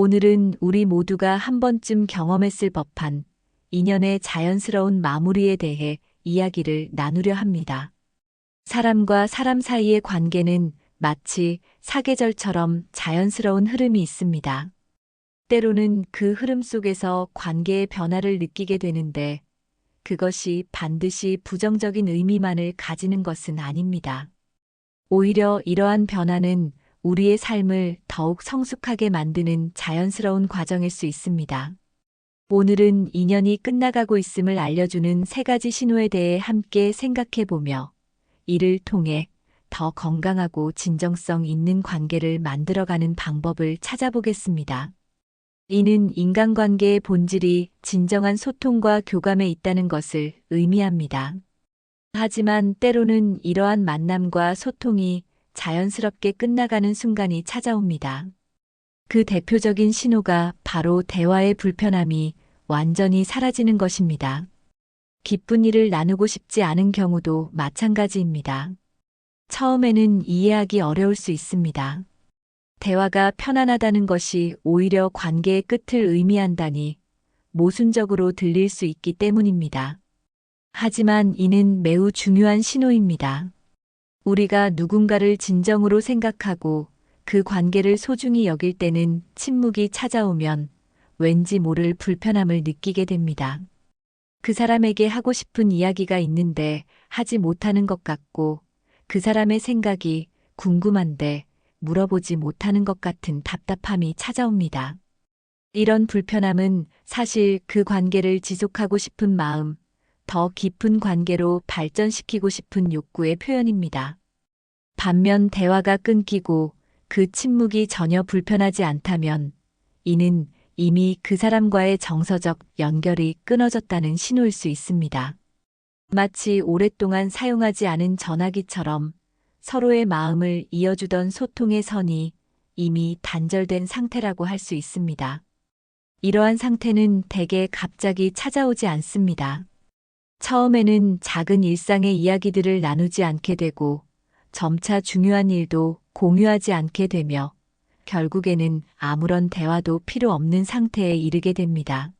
오늘은 우리 모두가 한 번쯤 경험했을 법한 인연의 자연스러운 마무리에 대해 이야기를 나누려 합니다. 사람과 사람 사이의 관계는 마치 사계절처럼 자연스러운 흐름이 있습니다. 때로는 그 흐름 속에서 관계의 변화를 느끼게 되는데 그것이 반드시 부정적인 의미만을 가지는 것은 아닙니다. 오히려 이러한 변화는 우리의 삶을 더욱 성숙하게 만드는 자연스러운 과정일 수 있습니다. 오늘은 인연이 끝나가고 있음을 알려주는 세 가지 신호에 대해 함께 생각해 보며 이를 통해 더 건강하고 진정성 있는 관계를 만들어가는 방법을 찾아보겠습니다. 이는 인간관계의 본질이 진정한 소통과 교감에 있다는 것을 의미합니다. 하지만 때로는 이러한 만남과 소통이 자연스럽게 끝나가는 순간이 찾아옵니다. 그 대표적인 신호가 바로 대화의 불편함이 완전히 사라지는 것입니다. 기쁜 일을 나누고 싶지 않은 경우도 마찬가지입니다. 처음에는 이해하기 어려울 수 있습니다. 대화가 편안하다는 것이 오히려 관계의 끝을 의미한다니 모순적으로 들릴 수 있기 때문입니다. 하지만 이는 매우 중요한 신호입니다. 우리가 누군가를 진정으로 생각하고 그 관계를 소중히 여길 때는 침묵이 찾아오면 왠지 모를 불편함을 느끼게 됩니다. 그 사람에게 하고 싶은 이야기가 있는데 하지 못하는 것 같고 그 사람의 생각이 궁금한데 물어보지 못하는 것 같은 답답함이 찾아옵니다. 이런 불편함은 사실 그 관계를 지속하고 싶은 마음, 더 깊은 관계로 발전시키고 싶은 욕구의 표현입니다. 반면 대화가 끊기고 그 침묵이 전혀 불편하지 않다면 이는 이미 그 사람과의 정서적 연결이 끊어졌다는 신호일 수 있습니다. 마치 오랫동안 사용하지 않은 전화기처럼 서로의 마음을 이어주던 소통의 선이 이미 단절된 상태라고 할 수 있습니다. 이러한 상태는 대개 갑자기 찾아오지 않습니다. 처음에는 작은 일상의 이야기들을 나누지 않게 되고 점차 중요한 일도 공유하지 않게 되며 결국에는 아무런 대화도 필요 없는 상태에 이르게 됩니다.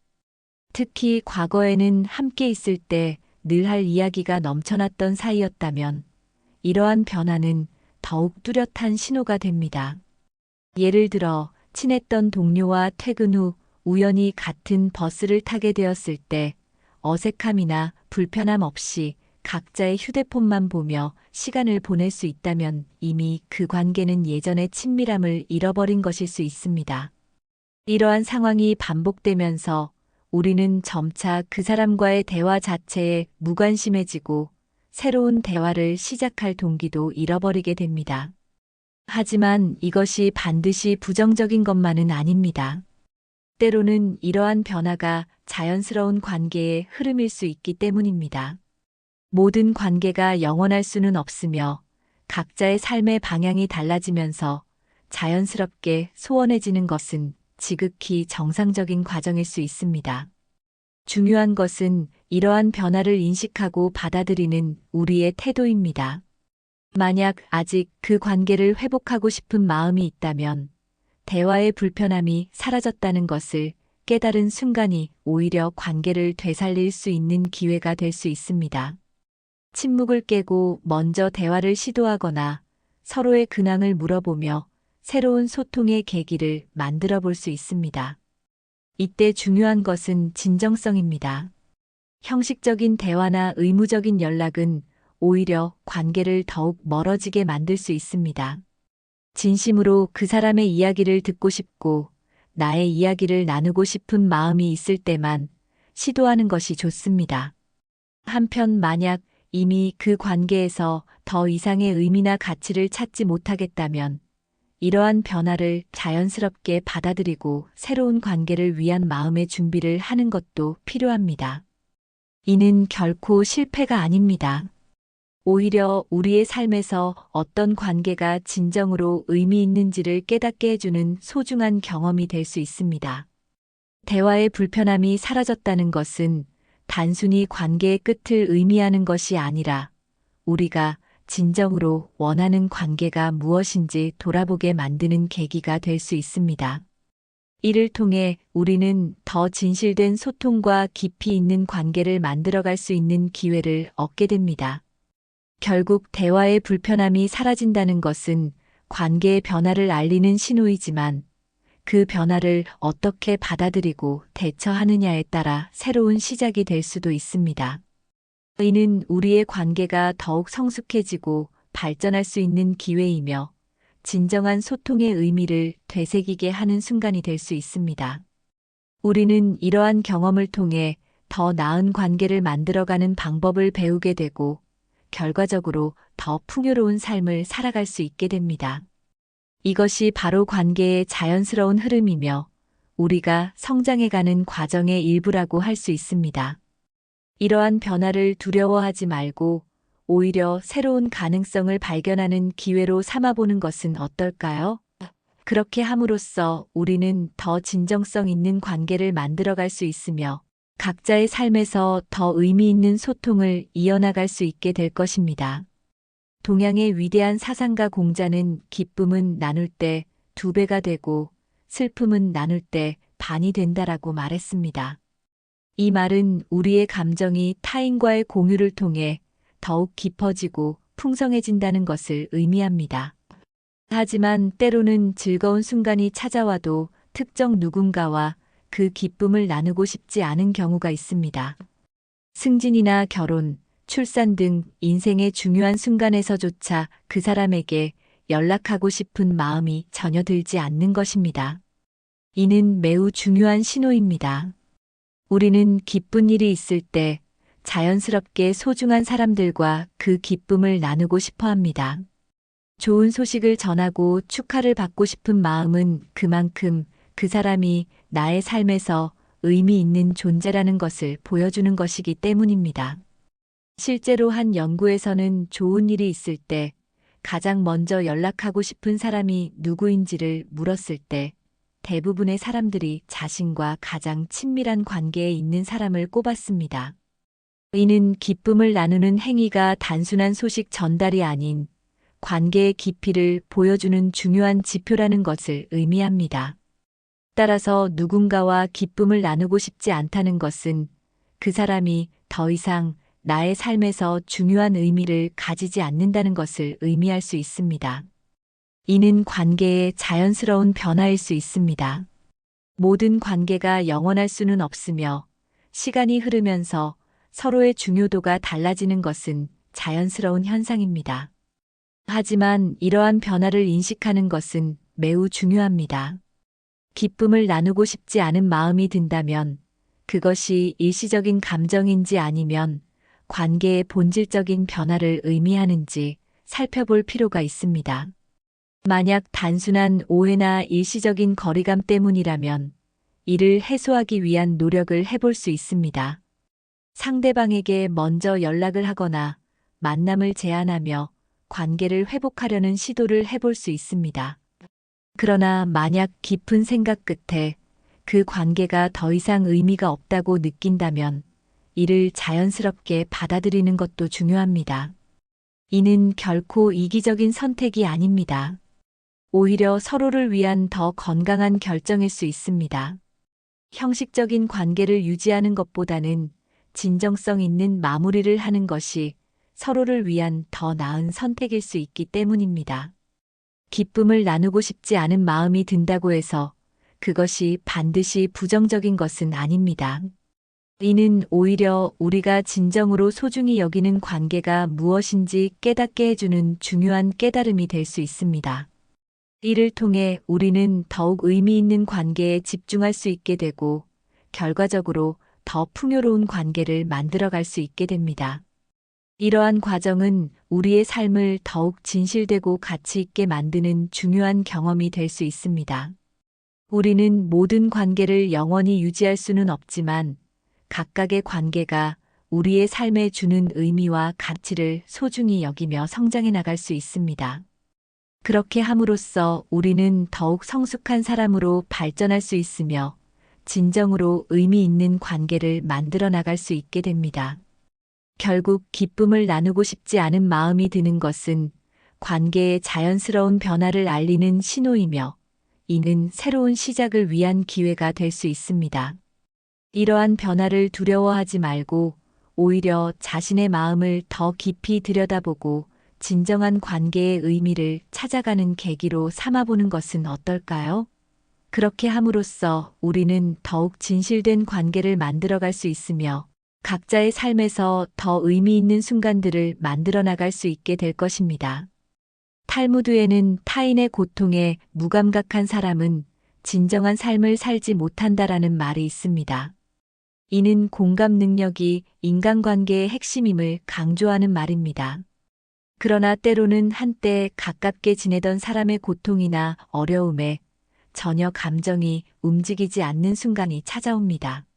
특히 과거에는 함께 있을 때 늘 할 이야기가 넘쳐났던 사이였다면 이러한 변화는 더욱 뚜렷한 신호가 됩니다. 예를 들어 친했던 동료와 퇴근 후 우연히 같은 버스를 타게 되었을 때 어색함이나 불편함 없이 각자의 휴대폰만 보며 시간을 보낼 수 있다면 이미 그 관계는 예전의 친밀함을 잃어버린 것일 수 있습니다. 이러한 상황이 반복되면서 우리는 점차 그 사람과의 대화 자체에 무관심해지고 새로운 대화를 시작할 동기도 잃어버리게 됩니다. 하지만 이것이 반드시 부정적인 것만은 아닙니다. 때로는 이러한 변화가 자연스러운 관계의 흐름일 수 있기 때문입니다. 모든 관계가 영원할 수는 없으며 각자의 삶의 방향이 달라지면서 자연스럽게 소원해지는 것은 지극히 정상적인 과정일 수 있습니다. 중요한 것은 이러한 변화를 인식하고 받아들이는 우리의 태도입니다. 만약 아직 그 관계를 회복하고 싶은 마음이 있다면 대화의 불편함이 사라졌다는 것을 깨달은 순간이 오히려 관계를 되살릴 수 있는 기회가 될 수 있습니다. 침묵을 깨고 먼저 대화를 시도하거나 서로의 근황을 물어보며 새로운 소통의 계기를 만들어 볼 수 있습니다. 이때 중요한 것은 진정성입니다. 형식적인 대화나 의무적인 연락은 오히려 관계를 더욱 멀어지게 만들 수 있습니다. 진심으로 그 사람의 이야기를 듣고 싶고 나의 이야기를 나누고 싶은 마음이 있을 때만 시도하는 것이 좋습니다. 한편 만약 이미 그 관계에서 더 이상의 의미나 가치를 찾지 못하겠다면 이러한 변화를 자연스럽게 받아들이고 새로운 관계를 위한 마음의 준비를 하는 것도 필요합니다. 이는 결코 실패가 아닙니다. 오히려 우리의 삶에서 어떤 관계가 진정으로 의미 있는지를 깨닫게 해주는 소중한 경험이 될 수 있습니다. 대화의 불편함이 사라졌다는 것은 단순히 관계의 끝을 의미하는 것이 아니라 우리가 진정으로 원하는 관계가 무엇인지 돌아보게 만드는 계기가 될 수 있습니다. 이를 통해 우리는 더 진실된 소통과 깊이 있는 관계를 만들어갈 수 있는 기회를 얻게 됩니다. 결국 대화의 불편함이 사라진다는 것은 관계의 변화를 알리는 신호이지만 그 변화를 어떻게 받아들이고 대처하느냐에 따라 새로운 시작이 될 수도 있습니다. 이는 우리의 관계가 더욱 성숙해지고 발전할 수 있는 기회이며 진정한 소통의 의미를 되새기게 하는 순간이 될 수 있습니다. 우리는 이러한 경험을 통해 더 나은 관계를 만들어가는 방법을 배우게 되고 결과적으로 더 풍요로운 삶을 살아갈 수 있게 됩니다. 이것이 바로 관계의 자연스러운 흐름이며 우리가 성장해가는 과정의 일부라고 할 수 있습니다. 이러한 변화를 두려워하지 말고 오히려 새로운 가능성을 발견하는 기회로 삼아보는 것은 어떨까요? 그렇게 함으로써 우리는 더 진정성 있는 관계를 만들어갈 수 있으며 각자의 삶에서 더 의미 있는 소통을 이어나갈 수 있게 될 것입니다. 동양의 위대한 사상가 공자는 기쁨은 나눌 때 두 배가 되고 슬픔은 나눌 때 반이 된다라고 말했습니다. 이 말은 우리의 감정이 타인과의 공유를 통해 더욱 깊어지고 풍성해진다는 것을 의미합니다. 하지만 때로는 즐거운 순간이 찾아와도 특정 누군가와 그 기쁨을 나누고 싶지 않은 경우가 있습니다. 승진이나 결혼, 출산 등 인생의 중요한 순간에서조차 그 사람에게 연락하고 싶은 마음이 전혀 들지 않는 것입니다. 이는 매우 중요한 신호입니다. 우리는 기쁜 일이 있을 때 자연스럽게 소중한 사람들과 그 기쁨을 나누고 싶어 합니다. 좋은 소식을 전하고 축하를 받고 싶은 마음은 그만큼 그 사람이 나의 삶에서 의미 있는 존재라는 것을 보여주는 것이기 때문입니다. 실제로 한 연구에서는 좋은 일이 있을 때 가장 먼저 연락하고 싶은 사람이 누구인지를 물었을 때 대부분의 사람들이 자신과 가장 친밀한 관계에 있는 사람을 꼽았습니다. 이는 기쁨을 나누는 행위가 단순한 소식 전달이 아닌 관계의 깊이를 보여주는 중요한 지표라는 것을 의미합니다. 따라서 누군가와 기쁨을 나누고 싶지 않다는 것은 그 사람이 더 이상 나의 삶에서 중요한 의미를 가지지 않는다는 것을 의미할 수 있습니다. 이는 관계의 자연스러운 변화일 수 있습니다. 모든 관계가 영원할 수는 없으며 시간이 흐르면서 서로의 중요도가 달라지는 것은 자연스러운 현상입니다. 하지만 이러한 변화를 인식하는 것은 매우 중요합니다. 기쁨을 나누고 싶지 않은 마음이 든다면 그것이 일시적인 감정인지 아니면 관계의 본질적인 변화를 의미하는지 살펴볼 필요가 있습니다. 만약 단순한 오해나 일시적인 거리감 때문이라면 이를 해소하기 위한 노력을 해볼 수 있습니다. 상대방에게 먼저 연락을 하거나 만남을 제안하며 관계를 회복하려는 시도를 해볼 수 있습니다. 그러나 만약 깊은 생각 끝에 그 관계가 더 이상 의미가 없다고 느낀다면 이를 자연스럽게 받아들이는 것도 중요합니다. 이는 결코 이기적인 선택이 아닙니다. 오히려 서로를 위한 더 건강한 결정일 수 있습니다. 형식적인 관계를 유지하는 것보다는 진정성 있는 마무리를 하는 것이 서로를 위한 더 나은 선택일 수 있기 때문입니다. 기쁨을 나누고 싶지 않은 마음이 든다고 해서 그것이 반드시 부정적인 것은 아닙니다. 이는 오히려 우리가 진정으로 소중히 여기는 관계가 무엇인지 깨닫게 해주는 중요한 깨달음이 될 수 있습니다. 이를 통해 우리는 더욱 의미 있는 관계에 집중할 수 있게 되고 결과적으로 더 풍요로운 관계를 만들어갈 수 있게 됩니다. 이러한 과정은 우리의 삶을 더욱 진실되고 가치 있게 만드는 중요한 경험이 될 수 있습니다. 우리는 모든 관계를 영원히 유지할 수는 없지만 각각의 관계가 우리의 삶에 주는 의미와 가치를 소중히 여기며 성장해 나갈 수 있습니다. 그렇게 함으로써 우리는 더욱 성숙한 사람으로 발전할 수 있으며 진정으로 의미 있는 관계를 만들어 나갈 수 있게 됩니다. 결국 기쁨을 나누고 싶지 않은 마음이 드는 것은 관계의 자연스러운 변화를 알리는 신호이며 이는 새로운 시작을 위한 기회가 될 수 있습니다. 이러한 변화를 두려워하지 말고 오히려 자신의 마음을 더 깊이 들여다보고 진정한 관계의 의미를 찾아가는 계기로 삼아보는 것은 어떨까요? 그렇게 함으로써 우리는 더욱 진실된 관계를 만들어갈 수 있으며 각자의 삶에서 더 의미 있는 순간들을 만들어 나갈 수 있게 될 것입니다. 탈무드에는 타인의 고통에 무감각한 사람은 진정한 삶을 살지 못한다라는 말이 있습니다. 이는 공감 능력이 인간관계의 핵심임을 강조하는 말입니다. 그러나 때로는 한때 가깝게 지내던 사람의 고통이나 어려움에 전혀 감정이 움직이지 않는 순간이 찾아옵니다.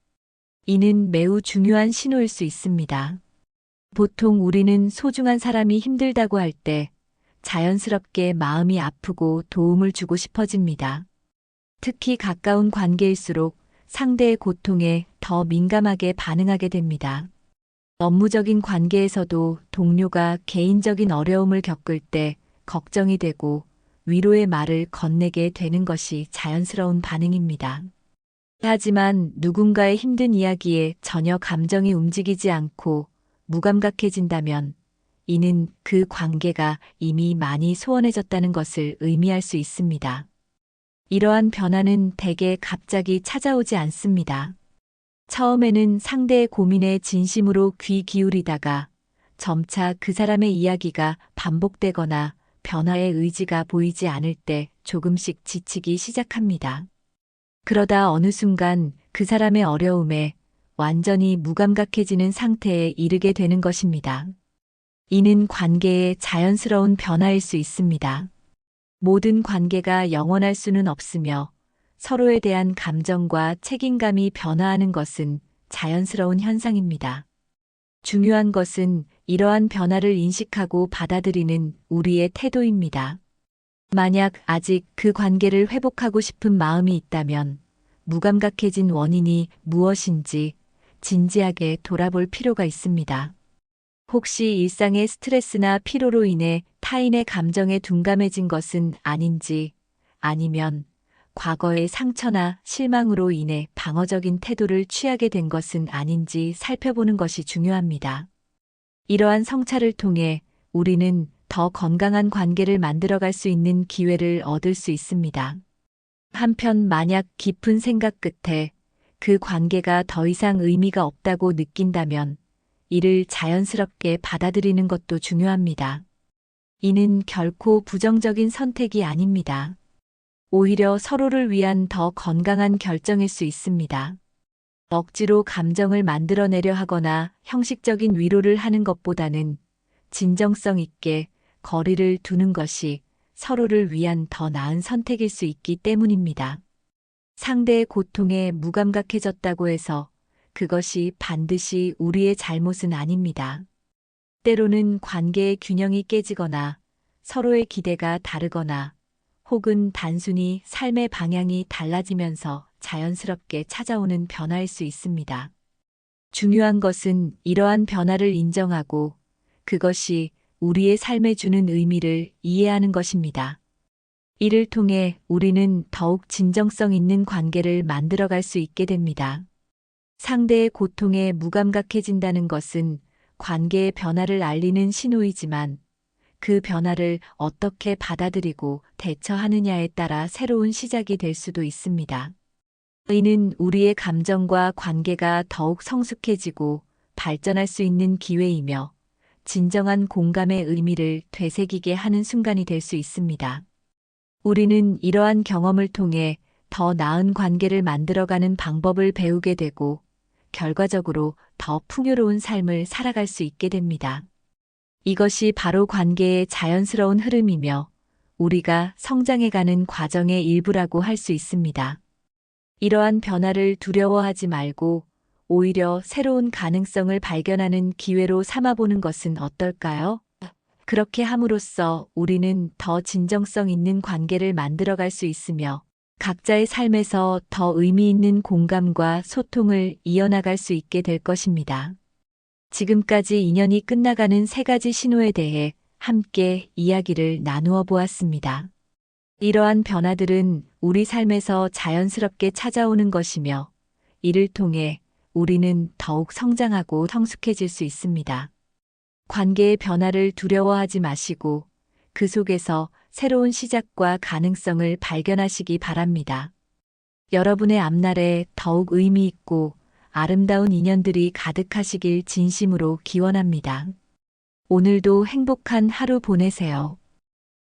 이는 매우 중요한 신호일 수 있습니다. 보통 우리는 소중한 사람이 힘들다고 할 때 자연스럽게 마음이 아프고 도움을 주고 싶어집니다. 특히 가까운 관계일수록 상대의 고통에 더 민감하게 반응하게 됩니다. 업무적인 관계에서도 동료가 개인적인 어려움을 겪을 때 걱정이 되고 위로의 말을 건네게 되는 것이 자연스러운 반응입니다. 하지만 누군가의 힘든 이야기에 전혀 감정이 움직이지 않고 무감각해진다면 이는 그 관계가 이미 많이 소원해졌다는 것을 의미할 수 있습니다. 이러한 변화는 대개 갑자기 찾아오지 않습니다. 처음에는 상대의 고민에 진심으로 귀 기울이다가 점차 그 사람의 이야기가 반복되거나 변화의 의지가 보이지 않을 때 조금씩 지치기 시작합니다. 그러다 어느 순간 그 사람의 어려움에 완전히 무감각해지는 상태에 이르게 되는 것입니다. 이는 관계의 자연스러운 변화일 수 있습니다. 모든 관계가 영원할 수는 없으며 서로에 대한 감정과 책임감이 변화하는 것은 자연스러운 현상입니다. 중요한 것은 이러한 변화를 인식하고 받아들이는 우리의 태도입니다. 만약 아직 그 관계를 회복하고 싶은 마음이 있다면 무감각해진 원인이 무엇인지 진지하게 돌아볼 필요가 있습니다. 혹시 일상의 스트레스나 피로로 인해 타인의 감정에 둔감해진 것은 아닌지 아니면 과거의 상처나 실망으로 인해 방어적인 태도를 취하게 된 것은 아닌지 살펴보는 것이 중요합니다. 이러한 성찰을 통해 우리는 더 건강한 관계를 만들어갈 수 있는 기회를 얻을 수 있습니다. 한편 만약 깊은 생각 끝에 그 관계가 더 이상 의미가 없다고 느낀다면 이를 자연스럽게 받아들이는 것도 중요합니다. 이는 결코 부정적인 선택이 아닙니다. 오히려 서로를 위한 더 건강한 결정일 수 있습니다. 억지로 감정을 만들어내려 하거나 형식적인 위로를 하는 것보다는 진정성 있게 거리를 두는 것이 서로를 위한 더 나은 선택일 수 있기 때문입니다. 상대의 고통에 무감각해졌다고 해서 그것이 반드시 우리의 잘못은 아닙니다. 때로는 관계의 균형이 깨지거나 서로의 기대가 다르거나 혹은 단순히 삶의 방향이 달라지면서 자연스럽게 찾아오는 변화일 수 있습니다. 중요한 것은 이러한 변화를 인정하고 그것이 우리의 삶에 주는 의미를 이해하는 것입니다. 이를 통해 우리는 더욱 진정성 있는 관계를 만들어갈 수 있게 됩니다. 상대의 고통에 무감각해진다는 것은 관계의 변화를 알리는 신호이지만 그 변화를 어떻게 받아들이고 대처하느냐에 따라 새로운 시작이 될 수도 있습니다. 이는 우리의 감정과 관계가 더욱 성숙해지고 발전할 수 있는 기회이며 진정한 공감의 의미를 되새기게 하는 순간이 될 수 있습니다. 우리는 이러한 경험을 통해 더 나은 관계를 만들어가는 방법을 배우게 되고 결과적으로 더 풍요로운 삶을 살아갈 수 있게 됩니다. 이것이 바로 관계의 자연스러운 흐름이며 우리가 성장해가는 과정의 일부라고 할 수 있습니다. 이러한 변화를 두려워하지 말고 오히려 새로운 가능성을 발견하는 기회로 삼아보는 것은 어떨까요? 그렇게 함으로써 우리는 더 진정성 있는 관계를 만들어갈 수 있으며 각자의 삶에서 더 의미 있는 공감과 소통을 이어나갈 수 있게 될 것입니다. 지금까지 인연이 끝나가는 세 가지 신호에 대해 함께 이야기를 나누어 보았습니다. 이러한 변화들은 우리 삶에서 자연스럽게 찾아오는 것이며 이를 통해 우리는 더욱 성장하고 성숙해질 수 있습니다. 관계의 변화를 두려워하지 마시고 그 속에서 새로운 시작과 가능성을 발견하시기 바랍니다. 여러분의 앞날에 더욱 의미 있고 아름다운 인연들이 가득하시길 진심으로 기원합니다. 오늘도 행복한 하루 보내세요.